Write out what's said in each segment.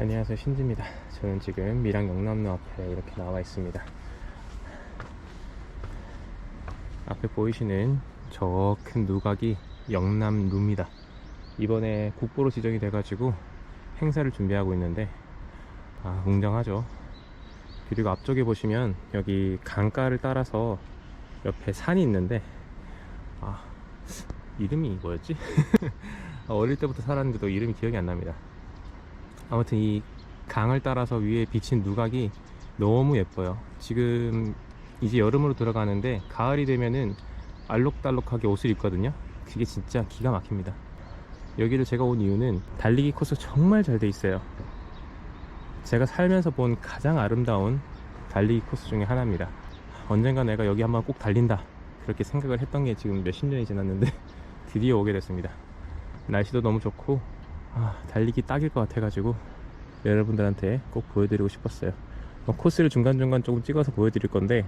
안녕하세요. 신지입니다. 저는 지금 밀양 영남로 앞에 이렇게 나와 있습니다. 앞에 보이시는 저 큰 누각이 영남루입니다. 이번에 국보로 지정이 돼 가지고 행사를 준비하고 있는데 아 웅장하죠? 그리고 앞쪽에 보시면 여기 강가를 따라서 옆에 산이 있는데 아 이름이 뭐였지? 어릴 때부터 살았는데도 이름이 기억이 안 납니다 아무튼 이 강을 따라서 위에 비친 누각이 너무 예뻐요. 지금 이제 여름으로 들어가는데 가을이 되면은 알록달록하게 옷을 입거든요. 그게 진짜 기가 막힙니다. 여기를 제가 온 이유는 달리기 코스 정말 잘 돼 있어요. 제가 살면서 본 가장 아름다운 달리기 코스 중에 하나입니다. 언젠가 내가 여기 한번 꼭 달린다. 그렇게 생각을 했던 게 지금 몇십 년이 지났는데 드디어 오게 됐습니다. 날씨도 너무 좋고 아, 달리기 딱일 것 같아가지고 여러분들한테 꼭 보여드리고 싶었어요. 뭐 코스를 중간중간 조금 찍어서 보여드릴 건데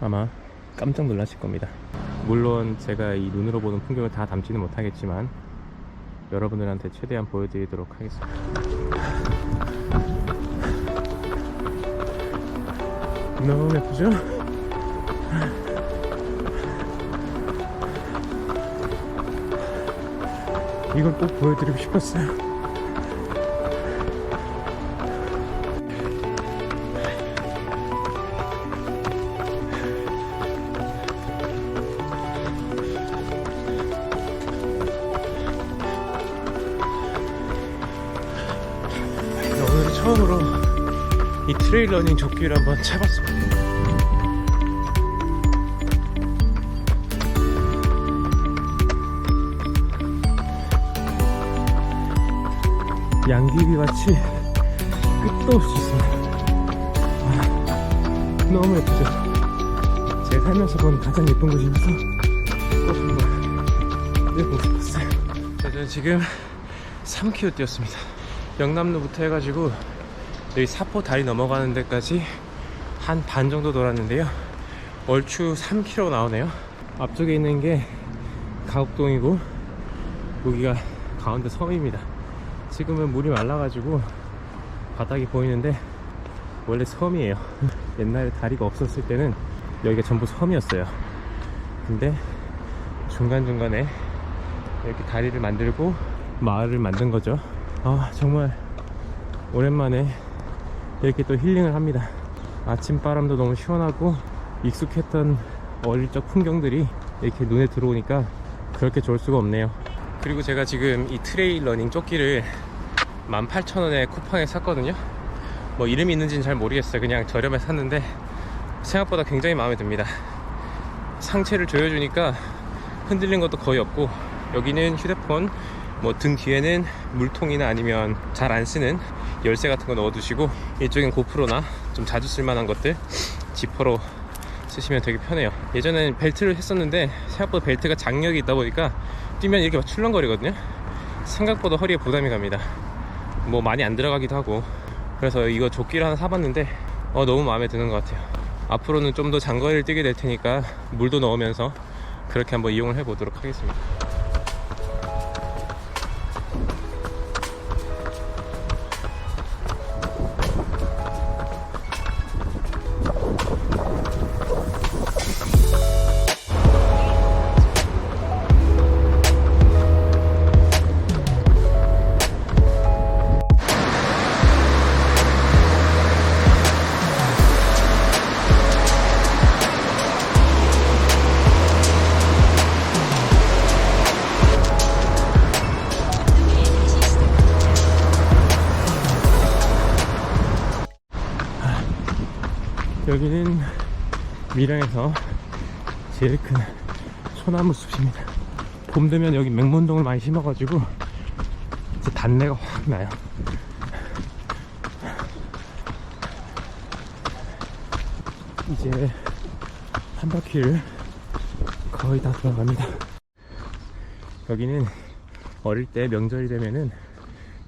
아마 깜짝 놀라실 겁니다. 물론 제가 이 눈으로 보는 풍경을 다 담지는 못하겠지만 여러분들한테 최대한 보여드리도록 하겠습니다. 너무 예쁘죠? 이걸 꼭 보여드리고 싶었어요. 오늘 처음으로 이 트레일 러닝 조끼를 한번 차봤습니다. 양귀비 같이 끝도 있습니다. 아, 너무 예쁘죠? 제가 살면서 본 가장 예쁜 곳이면서 꼭 한번 해보고 싶었어요. 자, 저는 지금 3km 뛰었습니다. 영남로부터 해가지고 여기 사포 다리 넘어가는 데까지 한 반 정도 돌았는데요. 얼추 3km 나오네요. 앞쪽에 있는 게 가옥동이고 여기가 가운데 섬입니다. 지금은 물이 말라가지고 바닥이 보이는데 원래 섬이에요. 옛날에 다리가 없었을 때는 여기가 전부 섬이었어요. 근데 중간중간에 이렇게 다리를 만들고 마을을 만든 거죠. 아, 정말 오랜만에 이렇게 또 힐링을 합니다. 아침 바람도 너무 시원하고 익숙했던 어릴 적 풍경들이 이렇게 눈에 들어오니까 그렇게 좋을 수가 없네요. 그리고 제가 지금 이 트레일 러닝 조끼를 18,000원에 쿠팡에 샀거든요. 뭐 이름이 있는지는 잘 모르겠어요. 그냥 저렴해 샀는데 생각보다 굉장히 마음에 듭니다. 상체를 조여주니까 흔들린 것도 거의 없고 여기는 휴대폰 뭐 등 뒤에는 물통이나 아니면 잘 안 쓰는 열쇠 같은 거 넣어 두시고 이쪽엔 고프로나 좀 자주 쓸 만한 것들 지퍼로 쓰시면 되게 편해요. 예전엔 벨트를 했었는데 생각보다 벨트가 장력이 있다 보니까 뛰면 이렇게 막 출렁거리거든요. 생각보다 허리에 부담이 갑니다. 뭐 많이 안 들어가기도 하고 그래서 이거 조끼를 하나 사봤는데 어, 너무 마음에 드는 것 같아요. 앞으로는 좀 더 장거리를 뛰게 될 테니까 물도 넣으면서 그렇게 한번 이용을 해 보도록 하겠습니다. 여기는 밀양에서 제일 큰 소나무 숲입니다. 봄 되면 여기 맹문동을 많이 심어가지고 이제 단내가 확 나요. 이제 한 바퀴를 거의 다 돌아갑니다. 여기는 어릴 때 명절이 되면은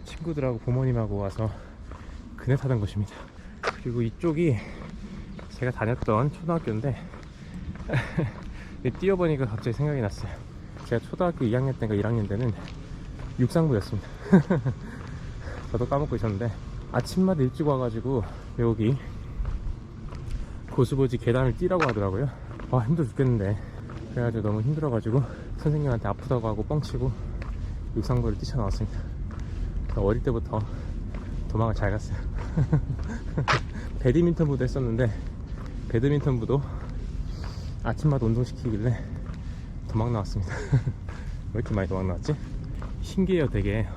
친구들하고 부모님하고 와서 그네 타던 곳입니다. 그리고 이쪽이 제가 다녔던 초등학교인데 뛰어보니까 갑자기 생각이 났어요. 제가 초등학교 2학년 때인가 1학년 때는 육상부였습니다. 저도 까먹고 있었는데 아침마다 일찍 와가지고 여기 고수보지 계단을 뛰라고 하더라고요. 와 힘들어 죽겠는데 그래가지고 너무 힘들어가지고 선생님한테 아프다고 하고 뻥치고 육상부를 뛰쳐나왔습니다. 어릴 때부터 도망을 잘 갔어요. 배드민턴부도 했었는데 배드민턴부도 아침마다 운동시키길래 도망 나왔습니다. 왜 이렇게 많이 도망 나왔지? 신기해요 되게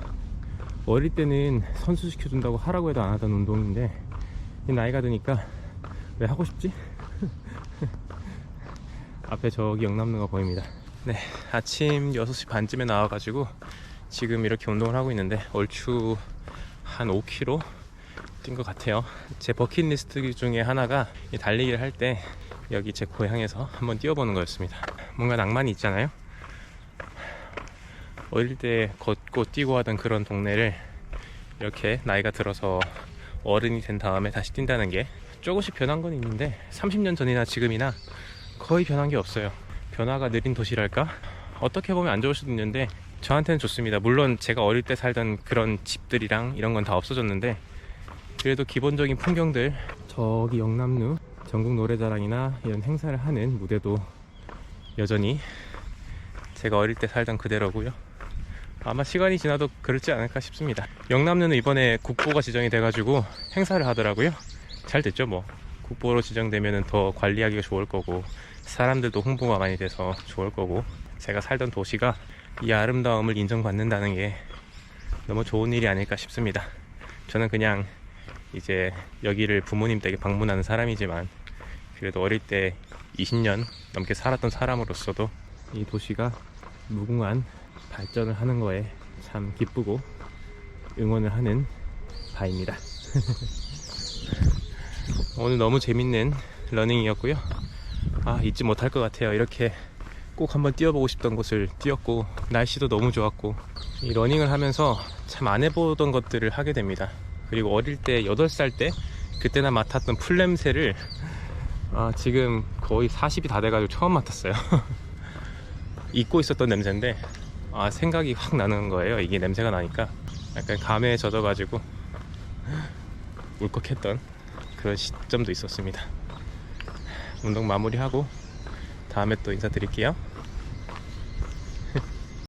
어릴 때는 선수 시켜준다고 하라고 해도 안 하던 운동인데 이 나이가 드니까 왜 하고 싶지? 앞에 저기 영남로가 보입니다. 네, 아침 6시 반쯤에 나와가지고 지금 이렇게 운동을 하고 있는데 얼추 한 5km 뛴 것 같아요. 제 버킷리스트 중에 하나가 이 달리기를 할 때 여기 제 고향에서 한번 뛰어보는 거였습니다. 뭔가 낭만이 있잖아요. 어릴 때 걷고 뛰고 하던 그런 동네를 이렇게 나이가 들어서 어른이 된 다음에 다시 뛴다는 게 조금씩 변한 건 있는데 30년 전이나 지금이나 거의 변한 게 없어요. 변화가 느린 도시랄까? 어떻게 보면 안 좋을 수도 있는데 저한테는 좋습니다. 물론 제가 어릴 때 살던 그런 집들이랑 이런 건 다 없어졌는데 그래도 기본적인 풍경들 저기 영남루 전국 노래자랑이나 이런 행사를 하는 무대도 여전히 제가 어릴 때 살던 그대로고요. 아마 시간이 지나도 그렇지 않을까 싶습니다. 영남루는 이번에 국보가 지정이 돼 가지고 행사를 하더라고요. 잘 됐죠, 뭐. 국보로 지정되면 더 관리하기가 좋을 거고, 사람들도 홍보가 많이 돼서 좋을 거고, 제가 살던 도시가 이 아름다움을 인정받는다는 게 너무 좋은 일이 아닐까 싶습니다. 저는 그냥 이제 여기를 부모님 댁에 방문하는 사람이지만, 그래도 어릴 때 20년 넘게 살았던 사람으로서도 이 도시가 무궁한 발전을 하는 거에 참 기쁘고 응원을 하는 바입니다. 오늘 너무 재밌는 러닝이었고요. 아, 잊지 못할 것 같아요. 이렇게 꼭 한번 뛰어보고 싶던 곳을 뛰었고, 날씨도 너무 좋았고, 이 러닝을 하면서 참 안 해보던 것들을 하게 됩니다. 그리고 어릴 때, 8살 때, 그때나 맡았던 풀 냄새를, 아, 지금 거의 40이 다 돼가지고 처음 맡았어요. 잊고 있었던 냄새인데, 아, 생각이 확 나는 거예요. 이게 냄새가 나니까. 약간 감에 젖어가지고, 울컥했던 그런 시점도 있었습니다. 운동 마무리하고 다음에 또 인사드릴게요.